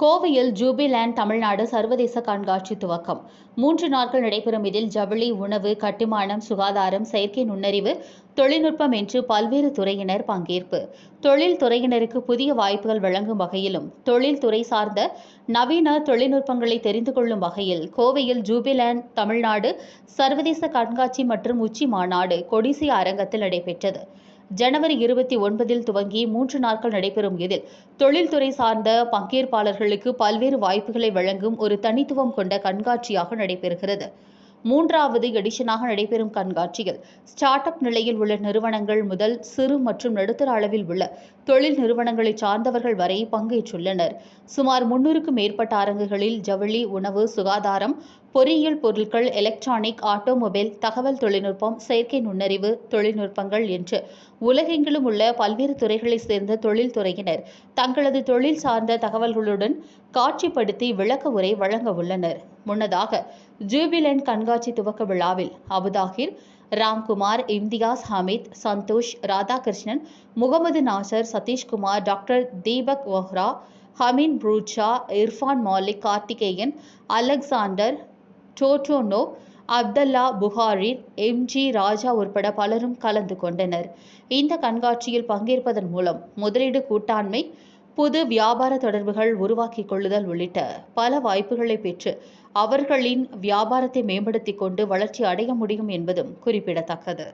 கோவையில் ஜூபிலேண்ட் தமிழ்நாடு சர்வதேச கண்காட்சி துவக்கம். மூன்று நாட்கள் நடைபெறும் இதில் ஜவுளி உணவு கட்டுமானம் சுகாதாரம் செயற்கை நுண்ணறிவு தொழில்நுட்பம் என்று பல்வேறு துறையினர் பங்கேற்பு. தொழில் துறையினருக்கு புதிய வாய்ப்புகள் வழங்கும் வகையிலும் தொழில் துறை சார்ந்த நவீன தொழில்நுட்பங்களை தெரிந்து கொள்ளும் வகையில் கோவையில் ஜூபிலேண்ட் தமிழ்நாடு சர்வதேச கண்காட்சி மற்றும் உச்சி மாநாடு கொடிசியா அரங்கத்தில் நடைபெற்றது. ஜனவரி இருபத்தி ஒன்பதில் துவங்கி மூன்று நாட்கள் நடைபெறும் இதில் தொழில்துறை சார்ந்த பங்கேற்பாளர்களுக்கு பல்வேறு வாய்ப்புகளை வழங்கும் ஒரு தனித்துவம் கொண்ட கண்காட்சியாக நடைபெறுகிறது. மூன்றாவது எடிஷனாக நடைபெறும் கண்காட்சியில் ஸ்டார்ட் அப் நிலையில் உள்ள நிறுவனங்கள் முதல் சிறு மற்றும் நடுத்தர அளவில் உள்ள தொழில் நிறுவனங்களை சார்ந்தவர்கள் வரை பங்கேற்றுள்ளனர். சுமார் முன்னூறுக்கும் மேற்பட்ட அரங்குகளில் ஜவுளி உணவு சுகாதாரம் பொறியியல் பொருட்கள் எலக்ட்ரானிக் ஆட்டோமொபைல் தகவல் தொழில்நுட்பம் செயற்கை நுண்ணறிவு தொழில்நுட்பங்கள் என்று உலகெங்கிலும் உள்ள பல்வேறு துறைகளைச் சேர்ந்த தொழில்துறையினர் தங்களது தொழில் சார்ந்த தகவல்களுடன் காட்சிப்படுத்தி விளக்க உரை வழங்க உள்ளனர். முன்னதாக ஜூபிலண்ட் கண்காட்சி துவக்க விழாவில் Abuthahir Ramkumar Imtiaz Hameed Santhosh Radhakrishnan Mohammed Nasar Sathishkumar doctor Deepak Vohra Hameen Bharucha Irfan Malik Karthikeyan Alexander Totono Abdullah Bukhari M G Raja உட்பட பலரும் கலந்து கொண்டனர். இந்த கண்காட்சியில் பங்கேற்பதன் மூலம் முதலீடு கூட்டாண்மை புது வியாபார தொடர்புகள் உருவாக்கிக் கொள்ளுதல் உள்ளிட்ட பல வாய்ப்புகளை பெற்று அவர்களின் வியாபாரத்தை மேம்படுத்திக் கொண்டு வளர்ச்சி அடைய முடியும் என்பதும் குறிப்பிடத்தக்கது.